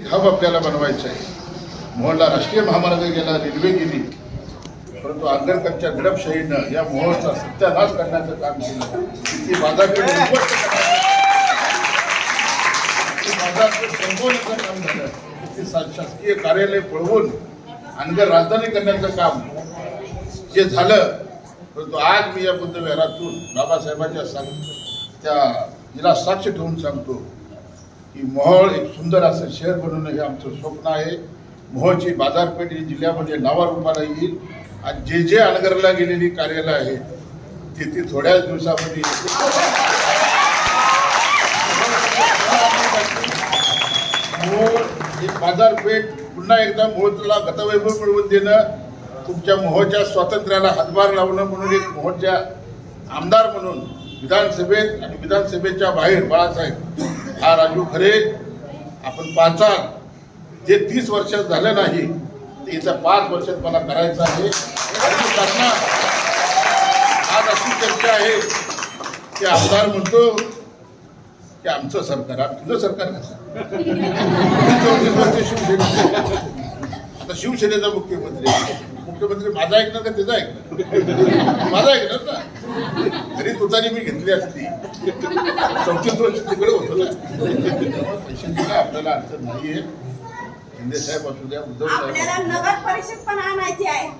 Hub आपल्याला बनवायचं आहे. मोहनला राष्ट्रीय महामार्ग गेला रेल्वे गेली. परंतु आंबेडकरच्या दडपशाहीनं या मोहनचा सत्यानाश करण्याचं काम केलं. ती बाजारपेठ बाजारपेठ संपवण्याचं काम झालं. ती शासकीय कार्यालय पळवून अनगर राजधानी करण्याचं काम जे झालं परंतु आज मी या बुद्धविहारातून बाबासाहेबांच्या सांग त्या हिला साक्ष ठेवून सांगतो. की मोहोळ एक सुंदर असं शहर बनवणं हे आमचं स्वप्न आहे. मोहोळची बाजारपेठ ही जिल्ह्यामध्ये नावारूपाला येईल. आणि जे जे अलगरला गेलेली कार्यालय आहेत ते ती थोड्याच दिवसामध्ये मोहोळ ही बाजारपेठ पुन्हा एकदा मोहोळला गतवैभव मिळवून देणं तुमच्या मोहोळच्या स्वातंत्र्याला हातभार लावणं म्हणून एक मोहोळच्या आमदार म्हणून विधानसभेत आणि विधानसभेच्या बाहेर बाळासाहेब हा राजू खरे आपण पाचाल जे तीस वर्षात झालं नाही ते इथं पाच वर्षात मला करायचं आहे. त्यांना आज अशी चर्चा आहे की आमदार म्हणतो की आमचं सरकार तुझं सरकार कसं? शिवसेना आता शिवसेनेचा मुख्यमंत्री. मुख्यमंत्री माझा ऐकणार का त्याचा ऐकणार? माझा ऐकणार ना. घरी तुतारी मी घेतली असती. चौतीस वर्ष तिकडे होतो ना. पैशांची काय आपल्याला अडचण नाहीये. शिंदे साहेब असू द्या उद्धव साहेब आहे.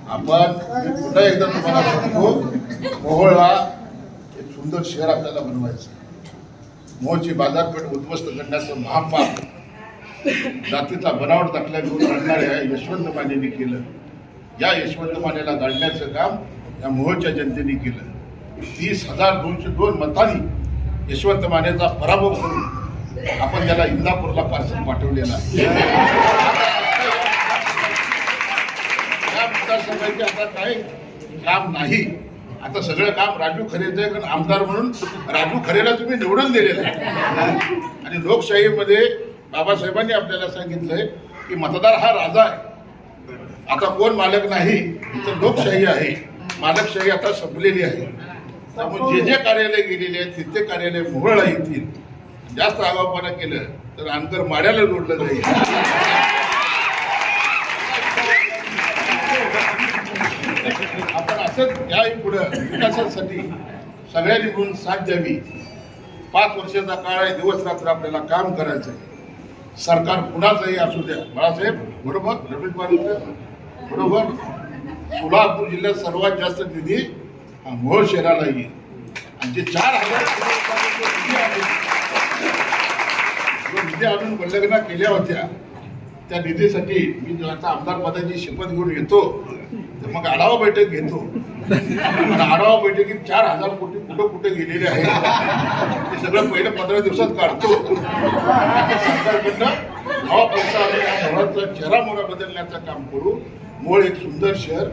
आपण पुन्हा एकदा तुम्हाला सांगतो मोहोळला एक सुंदर शहर आपल्याला बनवायचं आहे. मोहोळची बाजारपेठ उद्ध्वस्त करण्याचं महापाप. जातीचा बनावट दाखला घेऊन आणणाऱ्या यशवंत मानेने केलं. या यशवंत मानेला गाडण्याचं काम या मोहोळच्या जनतेने केलं. तीस हजार दोनशे दोन मतांनी यशवंत मानेचा पराभव करून आपण त्याला इंदापूरला पार्सल पाठवलेला या मतदारसंघाचे आता काय काम नाही. आता सगळं काम राजू खरेचं आहे कारण आमदार म्हणून राजू खरेला तुम्ही निवडून दिलेलं आहे. आणि लोकशाहीमध्ये बाबासाहेबांनी आपल्याला सांगितलंय की मतदार हा राजा आहे. आता कोण मालक नाही तर लोकशाही आहे. मालकशाही आता संपलेली आहे. त्यामुळे जे जे कार्यालय गेलेले आहेत तिथे कार्यालय मोहळला येतील जास्त आगावपणा केलं तर अंतर माड्याला जोडलं जाईल. आपण असंच याही पुढं विकासासाठी सगळ्यांनी मिळून साथ द्यावी. पाच वर्षाचा काळ आहे दिवस रात्र आपल्याला काम करायचं आहे सरकार कुणाचंही असू द्या. बाळासाहेब बरोबर? रमेश बरोबर? सोलापूर जिल्ह्यात सर्वात जास्त निधी हा मोहोळ शहराला येईल. आणि जे चार हजार जो निधी आणून बल्लगना केल्या होत्या त्या निधीसाठी मी आता आमदार पदाची शपथ घेऊन येतो तर मग आढावा बैठक घेतो. आढावा बैठकीत चार हजार कोटी कुठं कुठे गेलेले आहेत. ते सगळं पहिलं पंधरा दिवसात काढतो. आणि सरकारकडनं पैसा आम्ही चेहरा मोहरा बदलण्याचं काम करू. मूळ एक सुंदर शहर.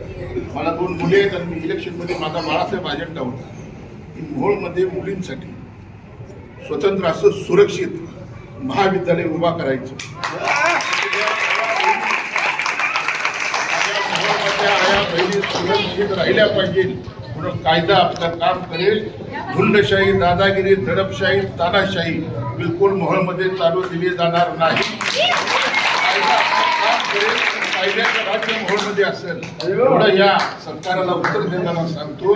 मला दोन मुले आहेत आणि मी इलेक्शनमध्ये माझा बाळासाहेब अजेंडा होता. की मोहोळमध्ये मुलींसाठी स्वतंत्र असं सुरक्षित महाविद्यालय उभा करायचं. बहिणी सुरक्षित राहिल्या पाहिजे. म्हणून कायदा आपलं काम करेल. गुंडशाही दादागिरी दडपशाही तानाशाही बिलकुल मोहळमध्ये चालू दिली जाणार नाही. कायद्याचं राज्य मोहळमध्ये असेल. एवढं या सरकारला उत्तर देताना सांगतो.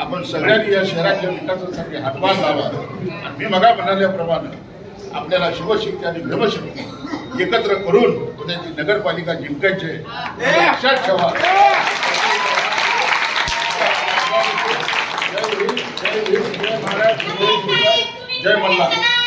आपण सगळ्यांनी या शहराच्या विकासासाठी हातभार लावा. आणि मी मगा म्हणाल्याप्रमाणे आपल्याला शिवशक्ती आणि भ्रमशक्ती एकत्र करून उद्याची नगरपालिका जिंकायची आहे. लक्षात ठेवा. જય મલ્લા